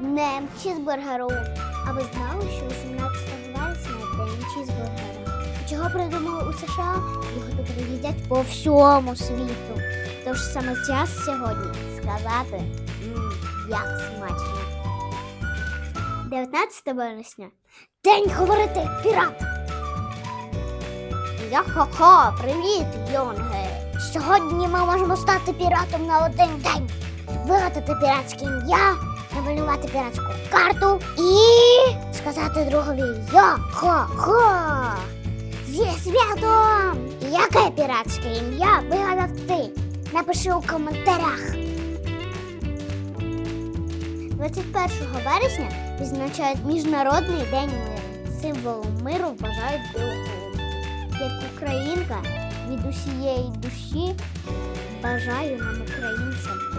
днем чізбургеру. А ви знали, що 18 вересня день чізбургера? Чого придумали у США? Його тепер їдять по всьому світу. Тож саме час сьогодні сказати, «М, як смачно. 19 вересня. День говорити пірат. Йо-хо-хо, привіт, Йонге. Сьогодні ми можемо стати піратом на один день. Вигадати піратське ім'я, намалювати піратську карту і сказати другові Йо-хо-хо. Зі святом! Яке піратське ім'я вигадав ти? Напиши у коментарях. 21 вересня відзначають Міжнародний день миру. Символом миру вважають другу. Як українка від усієї душі бажаю нам українцям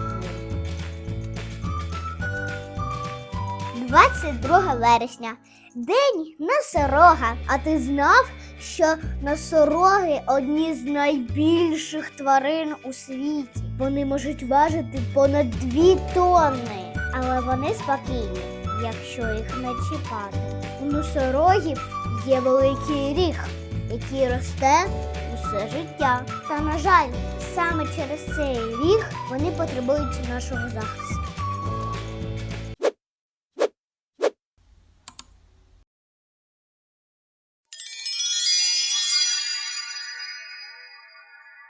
22 вересня. День носорога. А ти знав, що носороги одні з найбільших тварин у світі. Вони можуть важити понад 2 тонни, але вони спокійні, якщо їх не чіпати. У носорогів є великий ріг, який росте усе життя. Та, на жаль, саме через цей ріг вони потребують нашого захисту.